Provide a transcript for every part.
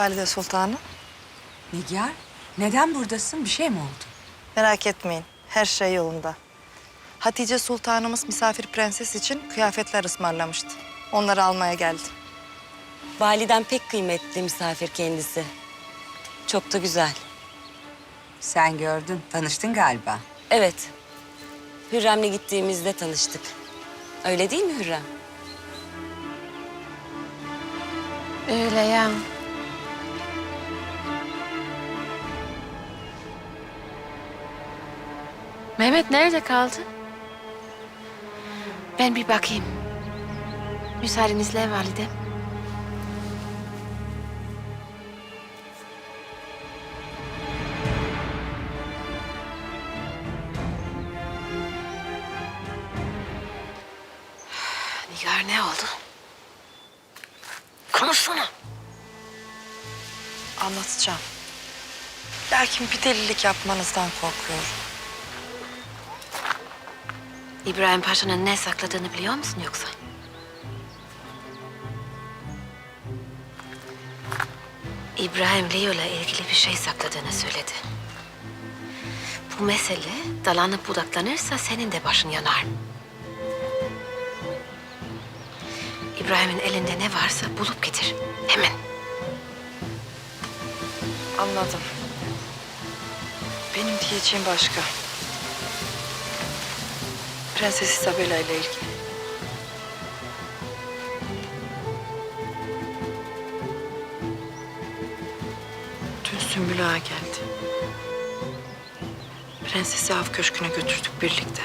Valide Sultanım. Nigar, neden buradasın? Bir şey mi oldu? Merak etmeyin. Her şey yolunda. Hatice Sultanımız misafir prenses için kıyafetler ısmarlamıştı. Onları almaya geldim. Validen pek kıymetli misafir kendisi. Çok da güzel. Sen gördün, tanıştın galiba. Evet. Hürrem'le gittiğimizde tanıştık. Öyle değil mi Hürrem? Öyle ya. Mehmet nerede kaldı? Ben bir bakayım. Müsaadenizle validem. Nigar ne oldu? Konuşsana. Anlatacağım. Lakin bir delilik yapmanızdan korkuyorum. İbrahim Paşa'nın ne sakladığını biliyor musun yoksa? İbrahim Leo'yla ilgili bir şey sakladığını söyledi. Bu mesele dalanıp budaklanırsa senin de başın yanar. İbrahim'in elinde ne varsa bulup getir. Hemen. Anladım. Benim diyeceğim başka. Prenses Isabella ile ilgili. Dün Sümbül Ağa geldi. Prensesi av köşküne götürdük birlikte.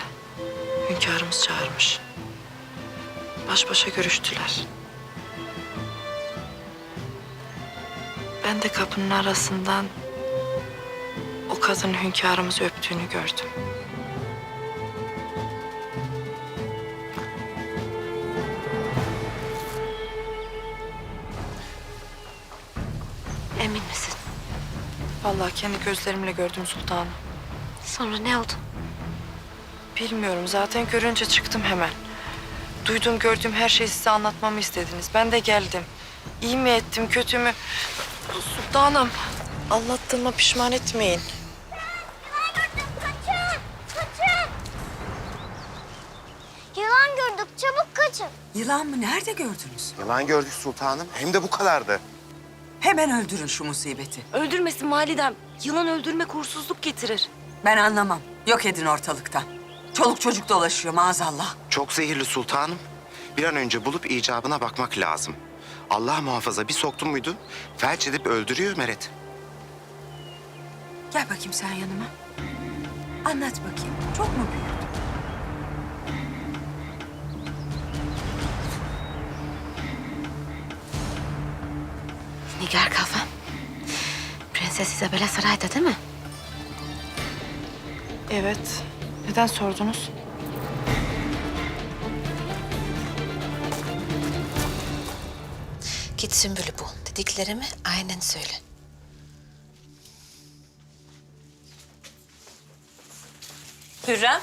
Hünkârımız çağırmış. Baş başa görüştüler. Ben de kapının arasından o kadın hünkârımızı öptüğünü gördüm. Vallahi kendi gözlerimle gördüm sultanım. Sonra ne oldu? Bilmiyorum zaten görünce çıktım hemen. Duyduğum gördüğüm her şeyi size anlatmamı istediniz. Ben de geldim. İyi mi ettim kötü mü? Sultanım anlattığıma pişman etmeyin. Yılan gördük çabuk kaçın. Yılan mı? Nerede gördünüz? Yalan gördük sultanım. Hem de bu kadardı. Hemen öldürün şu musibeti. Öldürmesin validem. Yılan öldürmek uğursuzluk getirir. Ben anlamam. Yok edin ortalıktan. Çoluk çocuk dolaşıyor maazallah. Çok zehirli sultanım. Bir an önce bulup icabına bakmak lazım. Allah muhafaza bir soktu muydu felç edip öldürüyor Meret. Gel bakayım sen yanıma. Anlat bakayım. Çok mu büyüdü? Nigar Kalfan. Prenses Isabella sarayda değil mi? Evet. Neden sordunuz? Git Sümbül'ü bul. Dediklerimi aynen söyle. Hürrem.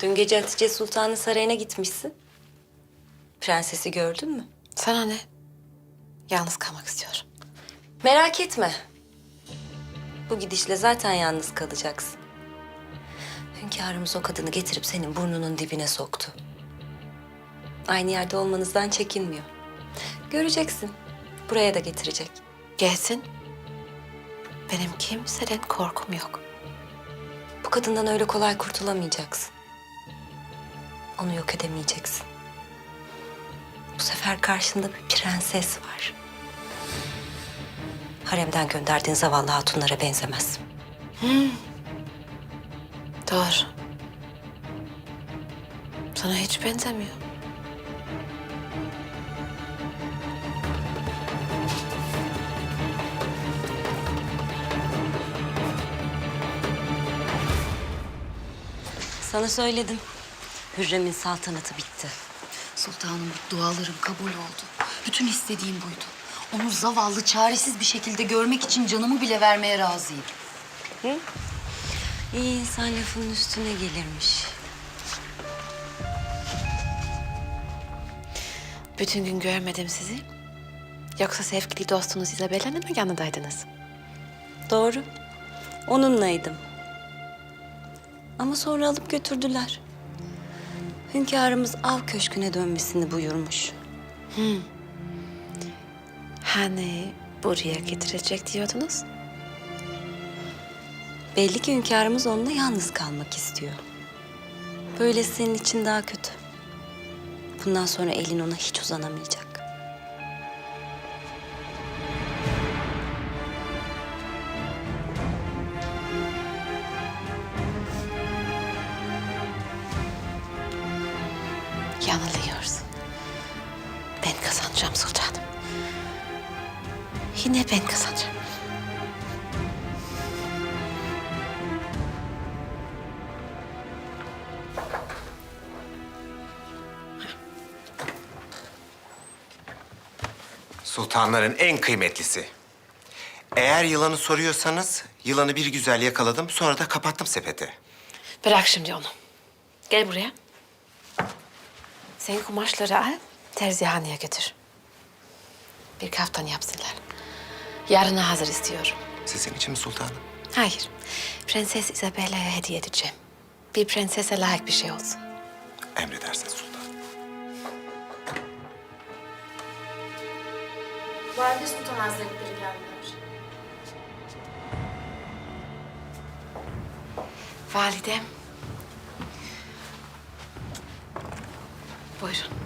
Dün gece Hatice Sultan'ın sarayına gitmişsin. Prensesi gördün mü? Sana ne? Yalnız kalmak istiyorum. Merak etme. Bu gidişle zaten yalnız kalacaksın. Hünkârımız o kadını getirip senin burnunun dibine soktu. Aynı yerde olmanızdan çekinmiyor. Göreceksin. Buraya da getirecek. Gelsin. Benim kimseden korkum yok. Bu kadından öyle kolay kurtulamayacaksın. Onu yok edemeyeceksin. Bu sefer karşında bir prenses var. Haremden gönderdiğin zavallı hatunlara benzemez. Doğru. Sana hiç benzemiyor. Sana söyledim. Hürrem'in saltanatı bitti. Sultanım dualarım kabul oldu. Bütün istediğim buydu. Onu zavallı, çaresiz bir şekilde görmek için canımı bile vermeye razıyım. İyi insan lafının üstüne gelirmiş. Bütün gün görmedim sizi. Yoksa sevgili dostunuz Isabella'nın mı yanındaydınız? Doğru. Onunlaydım. Ama sonra alıp götürdüler. Hünkârımız av köşküne dönmesini buyurmuş. Hani buraya getirecek diyordunuz? Belli ki hünkârımız onunla yalnız kalmak istiyor. Böyle senin için daha kötü. Bundan sonra elin ona hiç uzanamayacak. Ben kazanacağım sultanım. Yine ben kazanacağım. Sultanların en kıymetlisi. Eğer yılanı soruyorsanız yılanı bir güzel yakaladım sonra da kapattım sepete. Bırak şimdi onu. Gel buraya. Sen kumaşları al, terzihaneye götür. Bir kaftan yapsınlar. Yarına hazır istiyorum. Sizin için mi sultanım? Hayır, Prenses Isabella'ya hediye edeceğim. Bir prensese layık bir şey olsun. Emredersiniz sultanım. Valide Sultan Hazretleri geldiler. Validem. Buyurun.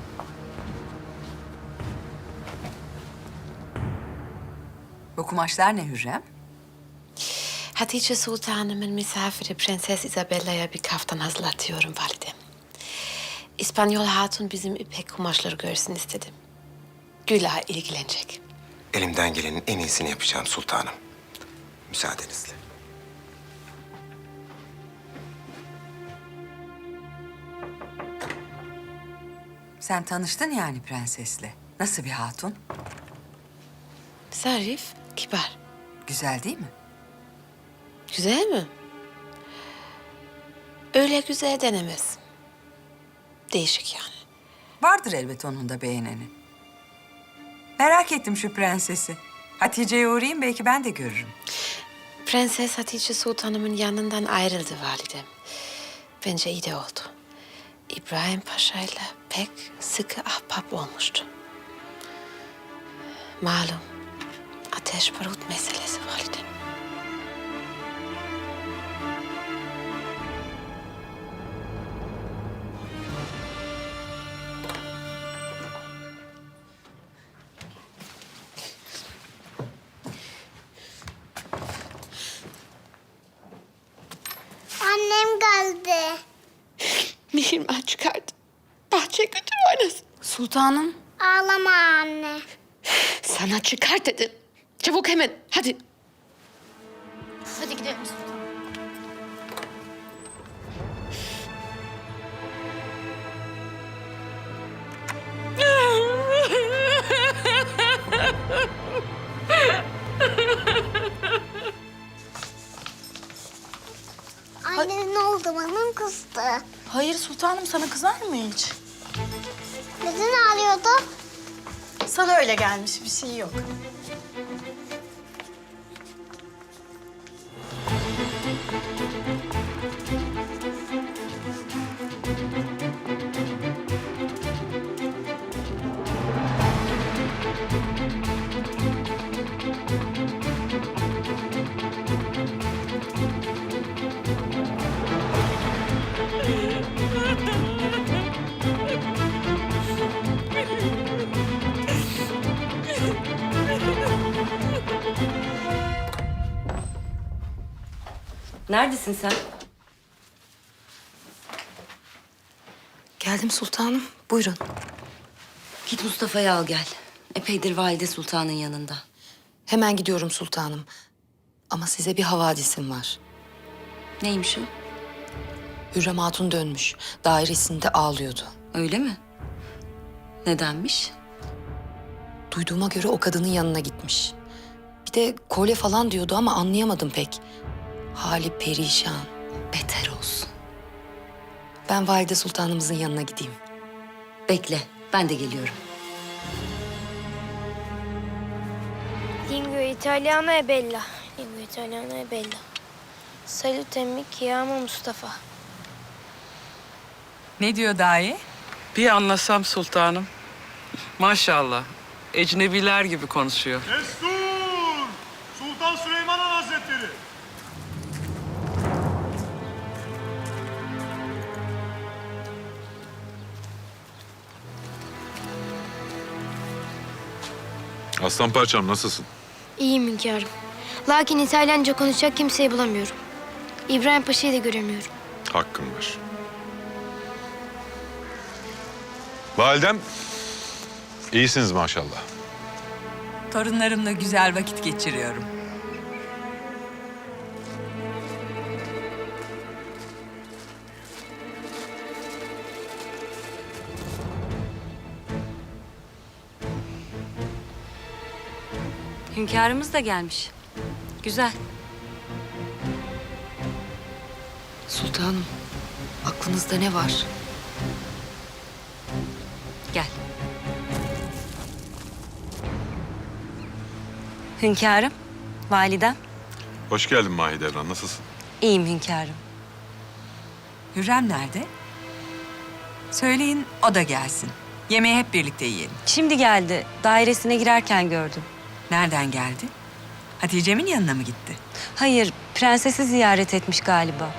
Bu kumaşlar ne Hürrem? Hatice Sultanımın misafiri Prenses Isabella'ya bir kaftan hazırlatıyorum validem. İspanyol hatun bizim ipek kumaşları görsün istedim. Güla ilgilenecek. Elimden gelenin en iyisini yapacağım sultanım. Müsaadenizle. Sen tanıştın yani prensesle. Nasıl bir hatun? Zarif, kibar. Güzel değil mi? Güzel mi? Öyle güzel denemez. Değişik yani. Vardır elbet onun da beğeneni. Merak ettim şu prensesi. Hatice'ye uğrayayım belki ben de görürüm. Prenses Hatice Sultanımın yanından ayrıldı validem. Bence iyi de oldu. İbrahim Paşa ile pek sıkı ahbap olmuştu. Malum ateş barut meselesi validem. Annem geldi. Mihrimah çıkardı. Bahçeye götür oynasın. Sultanım. Ağlama anne. Sana çıkar dedim. Çabuk hemen hadi. Hadi gidelim sultanım. Anne ne oldu bana kızdı? Hayır sultanım sana kızar mı hiç? Neden ağlıyordu? Sana öyle gelmiş bir şey yok. Neredesin sen? Geldim sultanım. Buyurun. Git Mustafa'yı al gel. Epeydir valide sultanın yanında. Hemen gidiyorum sultanım. Ama size bir havadisim var. Neymiş o? Hürrem Hatun dönmüş. Dairesinde ağlıyordu. Öyle mi? Nedenmiş? Duyduğuma göre o kadının yanına gitmiş. Bir de kolye falan diyordu ama anlayamadım pek. Hali perişan. Beter olsun. Ben valide sultanımızın yanına gideyim. Bekle, ben de geliyorum. Lingua italiana e bella. Lingua italiana e bella. Salutemi chiamo Mustafa. Ne diyor dahi? Bir anlasam sultanım. Maşallah. Ecnebiler gibi konuşuyor. Destur! Aslan parçam nasılsın? İyiyim hünkârım. Lakin İtalyanca konuşacak kimseyi bulamıyorum. İbrahim Paşa'yı da göremiyorum. Hakkım var. Validem, iyisiniz maşallah. Torunlarımla güzel vakit geçiriyorum. Hünkârımız da gelmiş. Güzel. Sultanım, aklınızda ne var? Gel. Hünkârım, validem. Hoş geldin Mahidevran, nasılsın? İyiyim hünkârım. Hürrem nerede? Söyleyin o da gelsin. Yemeği hep birlikte yiyelim. Şimdi geldi. Dairesine girerken gördüm. Nereden geldi? Hatice'min yanına mı gitti? Hayır, prensesi ziyaret etmiş galiba.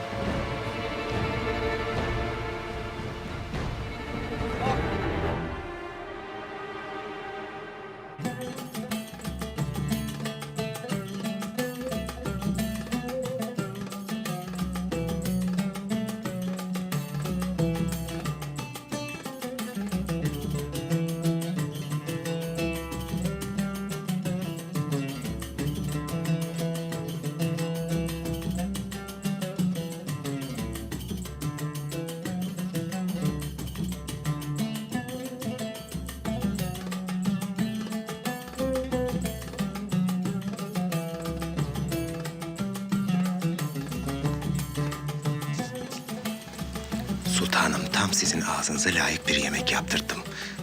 Tam sizin ağzınıza layık bir yemek yaptırdım.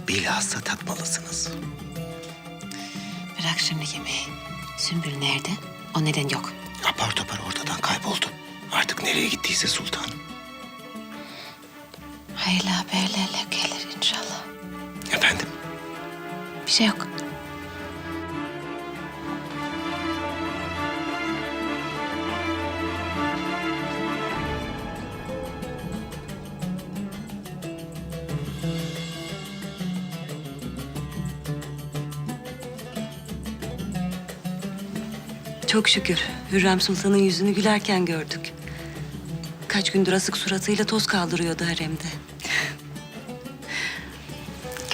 Bilhassa tatmalısınız. Bırak şimdi yemeği. Sümbül nerede? O neden yok. Apar topar ortadan kayboldu. Artık nereye gittiyse sultanım. Hayırlı haberlerle gelir inşallah. Efendim? Bir şey yok. Çok şükür. Hürrem Sultan'ın yüzünü gülerken gördük. Kaç gündür asık suratıyla toz kaldırıyordu haremde.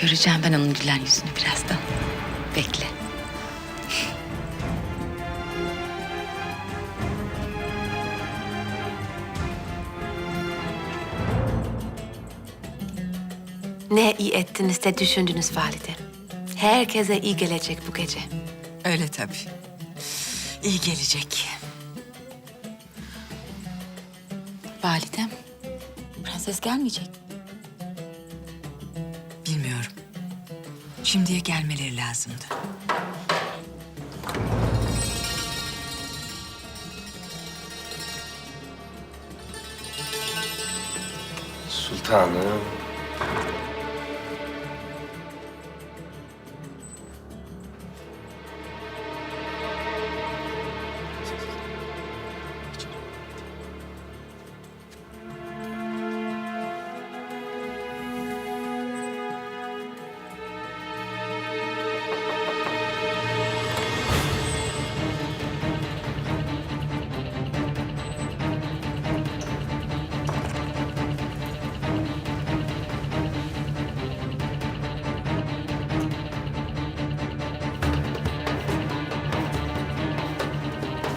Göreceğim ben onun gülen yüzünü birazdan. Bekle. Ne iyi ettiniz de düşündünüz valide. Herkese iyi gelecek bu gece. Öyle tabii. İyi gelecek. Validem, prenses gelmeyecek. Bilmiyorum. Şimdiye gelmeleri lazımdı. Sultanım.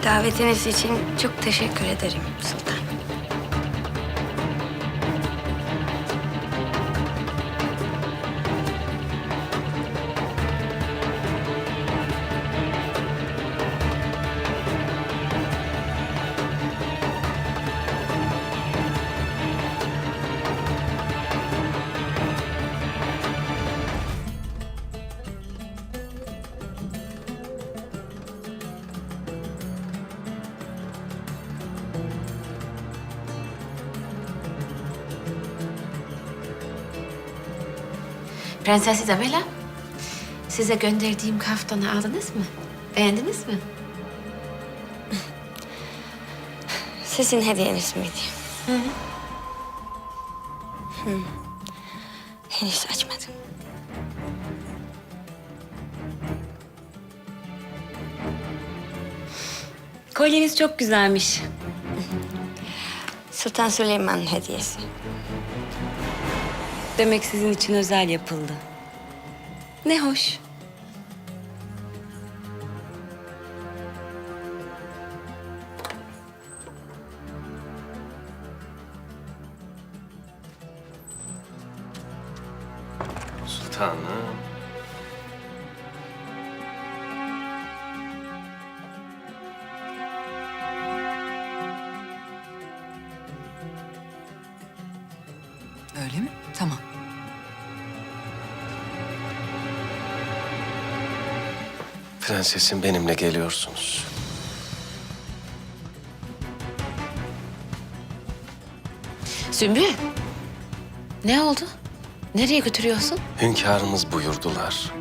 Davetiniz için çok teşekkür ederim sultan. Prenses Isabella, size gönderdiğim kaftanı aldınız mı? Beğendiniz mi? Sizin hediyeniz miydi? Hı. Henüz açmadım. Kolyeniz çok güzelmiş. Sultan Süleyman'ın hediyesi. Demek sizin için özel yapıldı. Ne hoş. Prensesim benimle geliyorsunuz. Sümbül, ne oldu? Nereye götürüyorsun? Hünkârımız buyurdular.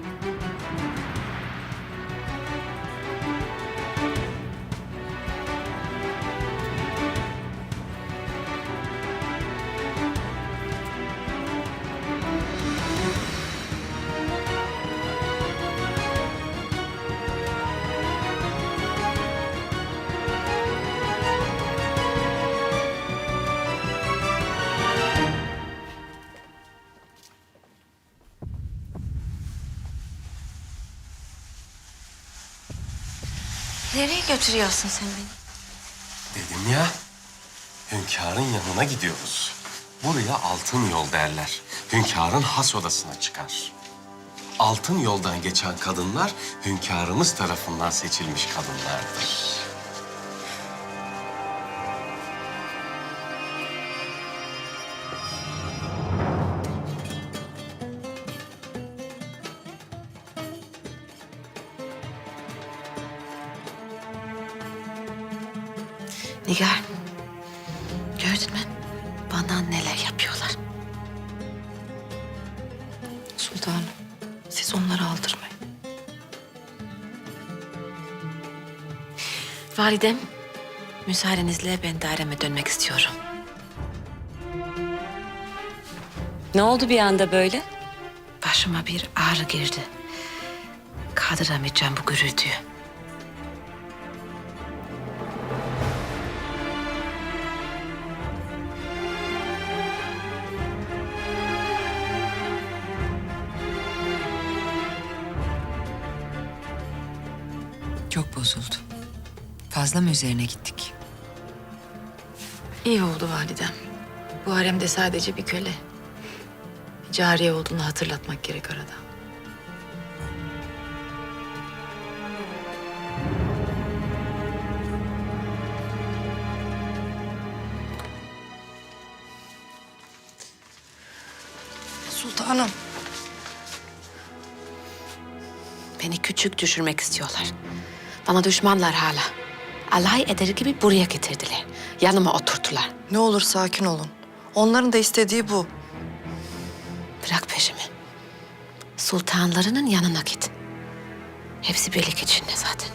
Nereye götürüyorsun sen beni? Dedim ya, hünkârın yanına gidiyoruz. Buraya altın yol derler. Hünkârın has odasına çıkar. Altın yoldan geçen kadınlar hünkârımız tarafından seçilmiş kadınlardır. Siz onları aldırmayın. Validem, müsaadenizle ben daireme dönmek istiyorum. Ne oldu bir anda böyle? Başıma bir ağrı girdi. Kaldıramayacağım bu gürültüyü. Mı üzerine gittik? İyi oldu validem. Bu haremde sadece bir köle. Cariye olduğunu hatırlatmak gerek arada. Sultanım. Beni küçük düşürmek istiyorlar. Bana düşmanlar hala. Alay eder gibi buraya getirdiler. Yanıma oturttular. Ne olur sakin olun. Onların da istediği bu. Bırak peşimi. Sultanlarının yanına git. Hepsi birlik içinde zaten.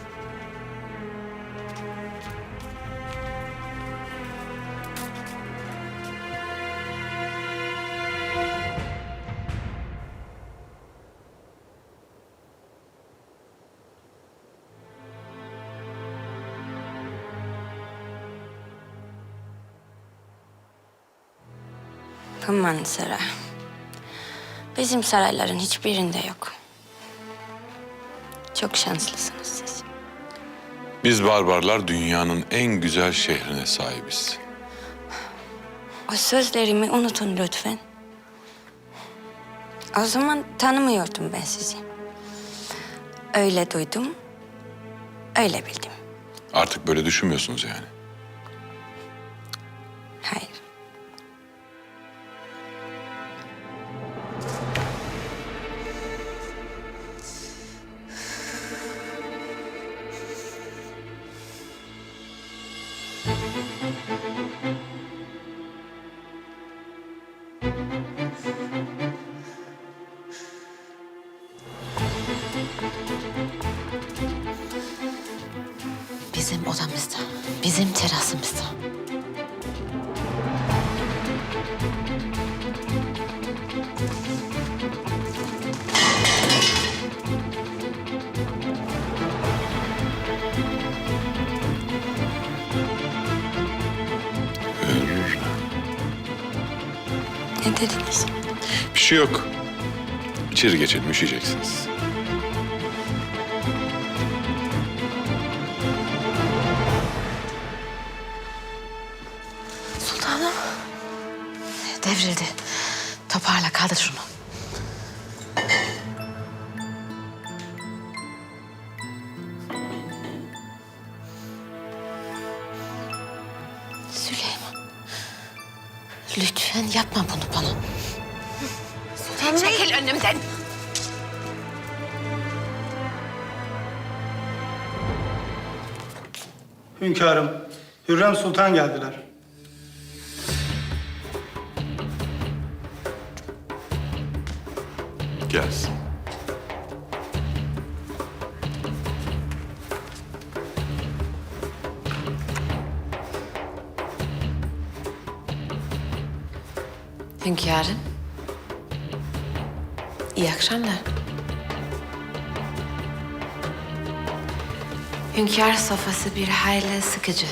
Aman saray. Bizim sarayların hiçbirinde yok. Çok şanslısınız siz. Biz barbarlar dünyanın en güzel şehrine sahibiz. O sözlerimi unutun lütfen. O zaman tanımıyordum ben sizi. Öyle duydum, öyle bildim. Artık böyle düşünmüyorsunuz yani. Odamızda. Bizim terasımızda. Ne dediniz? Bir şey yok. İçeri geçelim, üşüyeceksiniz. Yapma bunu bana. Sultanım. Çekil önümden. Hünkârım, Hürrem Sultan geldiler. Hünkârım. İyi akşamlar. Hünkâr sofrası bir hayli sıkıcı.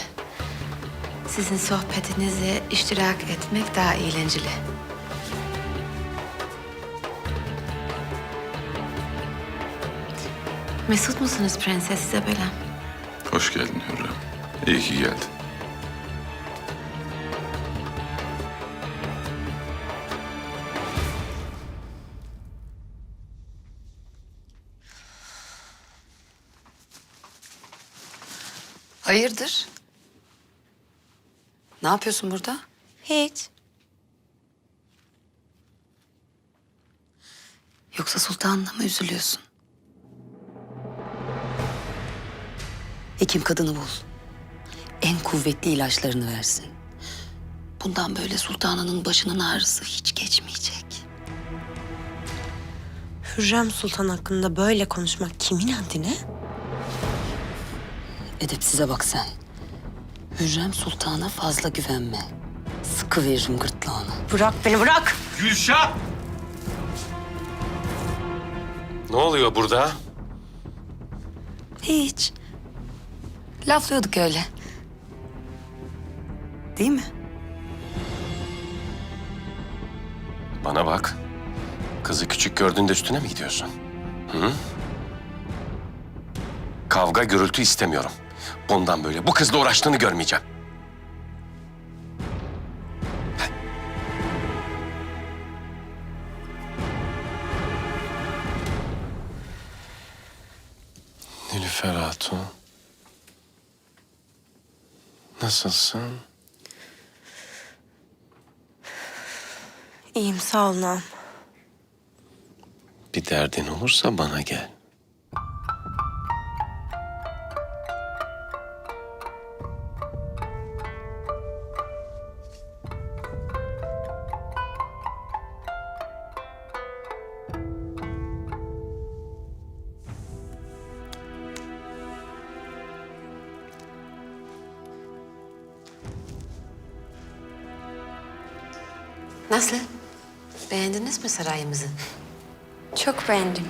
Sizin sohbetinize iştirak etmek daha eğlenceli. Mesut musunuz Prenses Isabella? Hoş geldin Hürrem. İyi ki geldin. Hayırdır? Ne yapıyorsun burada? Hiç. Yoksa sultanına mı üzülüyorsun? Hekim kadını bul. En kuvvetli ilaçlarını versin. Bundan böyle sultanının başının ağrısı hiç geçmeyecek. Hürrem Sultan hakkında böyle konuşmak kimin haddine? Edepsize bak sen. Hürrem Sultan'a fazla güvenme. Sıkı veririm gırtlağını. Bırak beni bırak. Gülşah! Ne oluyor burada? Hiç. Laflıyorduk öyle. Değil mi? Bana bak. Kızı küçük gördüğünde üstüne mi gidiyorsun? Hı? Kavga gürültü istemiyorum. Bundan böyle bu kızla uğraştığını görmeyeceğim. Nilüfer Hatun. Nasılsın? İyiyim sağ ol. Bir derdin olursa bana gel. Beğendiniz mi sarayımızı? Çok beğendim.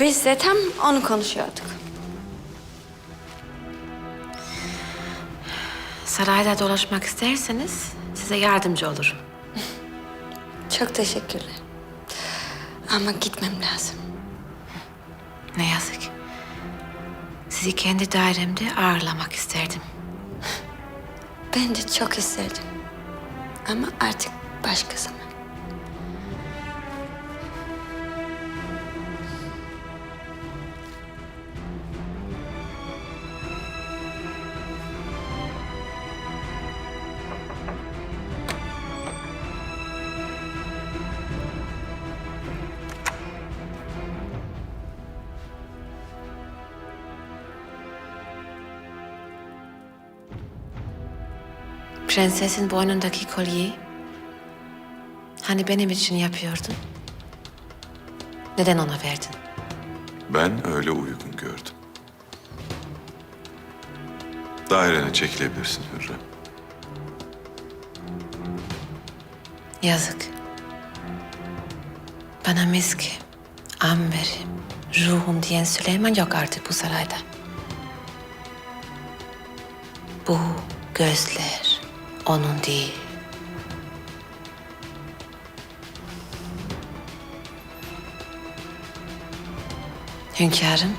Biz de tam onu konuşuyorduk. Sarayda dolaşmak isterseniz size yardımcı olurum. Çok teşekkürler. Ama gitmem lazım. Ne yazık. Sizi kendi dairemde ağırlamak isterdim. Ben de çok isterdim. Ama artık başka zaman. Prensesin boynundaki kolyeyi hani benim için yapıyordun? Neden ona verdin? Ben öyle uygun gördüm. Dairene çekilebilirsin Hürrem. Yazık. Bana miski, amberim, ruhum diyen Süleyman yok artık bu sarayda. Bu gözler onun değil. Hünkârım,